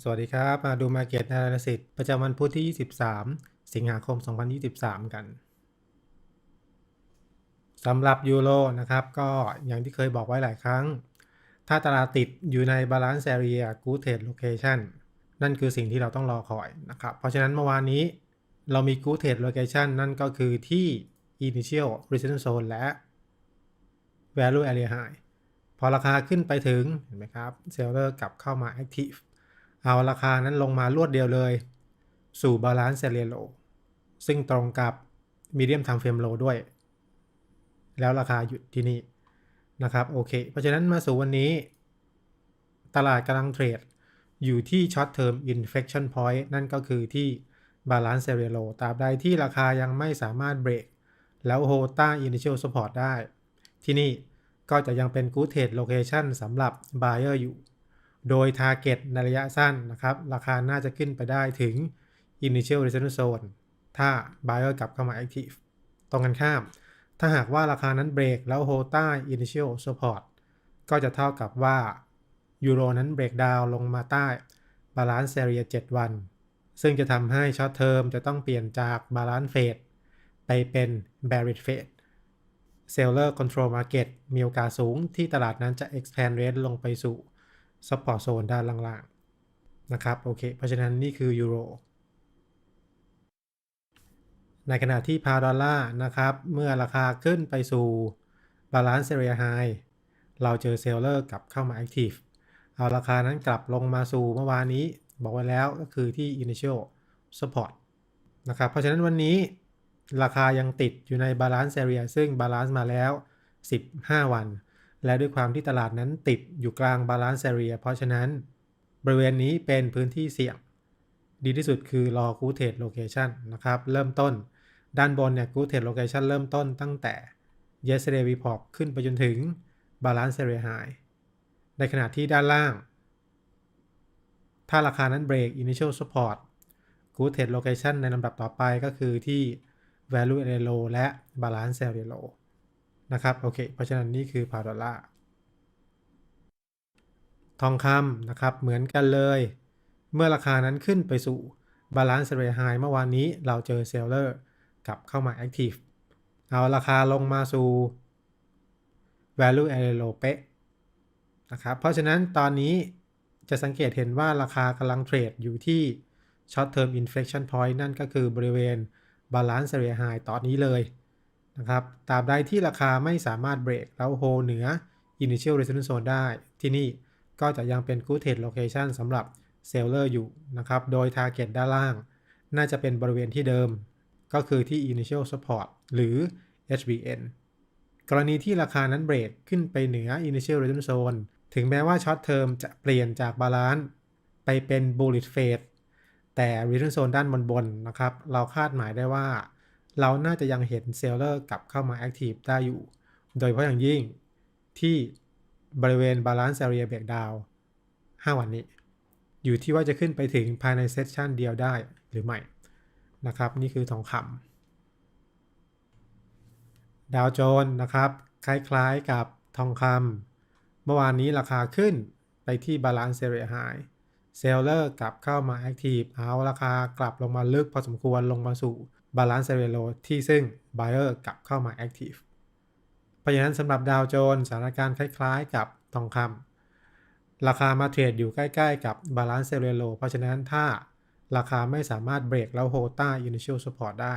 สวัสดีครับ มาดู Market Analysis ประจำวันพุธที่ 23 สิงหาคม 2023 กันสำหรับยูโรนะครับ ก็อย่างที่เคยบอกไว้หลายครั้ง ถ้าตลาดติดอยู่ใน Balance Area Good Trade Location นั่นคือสิ่งที่เราต้องรอคอยนะครับ เพราะฉะนั้นเมื่อวานนี้เรามี Good Trade Location นั่นก็คือที่ Initial Resistance Zone และ Value Area High พอราคาขึ้นไปถึงเห็นไหมครับเซลเลอร์กลับเข้ามา Active เอาราคานั้นลงมารวดเดียวเลย สู่บาลานซ์เซเรียโลซึ่งตรงกับมีเดียมทำเฟรมโลด้วย แล้วราคาหยุดที่นี่นะครับโอเค เพราะฉะนั้นมาสู่วันนี้ ตลาดกำลังเทรดอยู่ที่ช็อตเทอมอินเฟ c ชันพอยต์นั่นก็คือที่บาลานซ์เซเรียโลตราบใดที่ราคายังไม่สามารถเบรกแล้วโฮต้าอินิเชียลสปอร์ตได้ ที่นี่ก็จะยังเป็นกูเท a โลเคชันสำหรับ Buyer อยู่ โดย Target ในระยะสั้นนะครับ ราคาน่าจะขึ้นไปได้ถึง Initial Resistance Zone ถ้า Buyer กลับเข้ามา Active ตรงกันข้าม ถ้าหากว่าราคานั้นเบรกแล้ว Hold ใต้ Initial Support ก็จะเท่ากับว่ายูโรนั้นเบรกดาวลงมาใต้ Balance Area 7วัน ซึ่งจะทำให้ Short Term จะต้องเปลี่ยนจาก Balance Phase ไปเป็น Bearish Phase Seller Control Market มีโอกาสสูงที่ตลาดนั้นจะ expand rate ลงไปสู่ ซัพพอร์ตโซนด้านล่างๆนะครับโอเคเพราะฉะนั้นนี่คือยูโรในขณะที่พาวดอลลาร์นะครับ เมื่อราคาขึ้นไปสู่บาลานซ์เรียไฮเราเจอเซลเลอร์กลับเข้ามาแอคทีฟเอาราคานั้นกลับลงมาสู่เมื่อวานนี้ บอกไว้แล้วก็คือที่ initial support นะครับ เพราะฉะนั้นวันนี้ราคายังติดอยู่ในบาลานซ์เรียซึ่งบาลานซ์มาแล้ว 15 วัน และด้วยความที่ตลาดนั้นติดอยู่กลางบาลานซ์เรียเพราะฉะนั้น บริเวณนี้เป็นพื้นที่เสี่ยง ดีที่สุดคือรอกูเท d โลเคชันนะครับ เริ่มต้น ด้านบนเนี่ยกูเท d โลเคชันเริ่มต้นตั้งแต่ yesterday report ขึ้นไปจนถึง balance area high ในขณะที่ด้านล่าง ถ้าราคานั้น break initial support good trade location ในลำดับต่อไปก็คือที่ value area low และ balance area low นะครับโอเคเพราะฉะนั้นนี่คือพาวดอลลาร์ทองคำนะครับเหมือนกันเลย เมื่อราคานั้นขึ้นไปสู่บาลานซ์เรย์ไฮเมื่อวานนี้เราเจอเซลเลอร์กลับเข้ามาแอคทีฟเอาราคาลงมาสู่ value area low เป๊ะนะครับเพราะฉะนั้นตอนนี้จะสังเกตเห็นว่าราคากำลังเทรดอยู่ที่ short term inflection point นั่นก็คือบริเวณ balance area high ตอนนี้เลย นะครับตราบใดที่ราคาไม่สามารถเบรกแล้วโฮเหนือ initial resistance zone ได้ ที่นี่ก็จะยังเป็น good trade location สำหรับ seller อยู่นะครับ โดย target ด้านล่าง น่าจะเป็นบริเวณที่เดิม ก็คือที่ initial support หรือ HBN กรณีที่ราคานั้นเบรกขึ้นไปเหนือ initial resistance zone ถึงแม้ว่า short term จะเปลี่ยนจากบาลานซ์ไปเป็น bullish phase แต่ resistance zone ด้านบนบนนะครับ เราคาดหมายได้ว่า เราน่าจะยังเห็นเซลเลอร์กลับเข้ามาแอคทีฟได้อยู่ โดยเฉพาะอย่างยิ่งที่บริเวณ Balance Area Breakdown 5วันนี้ อยู่ที่ว่าจะขึ้นไปถึงภายในเซสชันเดียวได้หรือไม่นะครับ นี่คือทองคำดาวโจนส์นะครับ คล้ายๆกับทองคำเมื่อวานนี้ราคาขึ้นไปที่ Balance Area High เซลเลอร์กลับเข้ามาแอคทีฟเอาราคากลับลงมาลึกพอสมควรลงมาสู่ Balance Area Low ที่ซึ่ง Buyer กลับเข้ามา Active เพราะฉะนั้นสำหรับดาวโจนสถานการณ์คล้ายๆ กับทองคำราคามาเทรดอยู่ใกล้ๆ กับ Balance Area Low เพราะฉะนั้นถ้าราคาไม่สามารถเบรกแล้วโฮต้า Initial Support ได้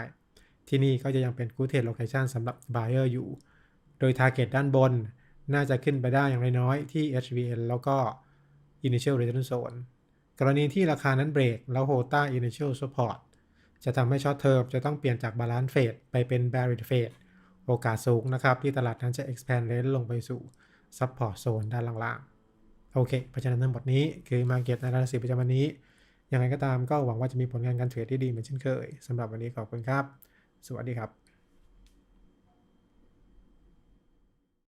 ที่นี่ก็จะยังเป็น Good Trade Location สำหรับ Buyer อยู่ โดย Target ด้านบนน่าจะขึ้นไปได้อย่างน้อยๆที่ HVN แล้วก็ Initial Resistance Zone กรณีที่ราคานั้นเบรกแล้วโฮต้า Initial Support จะทำให้ช็อตเทอมจะต้องเปลี่ยนจากบาลานซ์เฟดไปเป็น bearish เฟดโอกาสสูงนะครับที่ตลาดนั้นจะ expand range ลงไปสู่ support zone ด้านล่างๆ โอเคเพราะฉะนั้นทั้งหมดนี้คือ market analysis ประจำวันนี้ ยังไงก็ตามก็หวังว่าจะมีผลงานการเทรดที่ดีเหมือนเช่นเคยสำหรับวันนี้ขอบคุณครับ สวัสดีครับ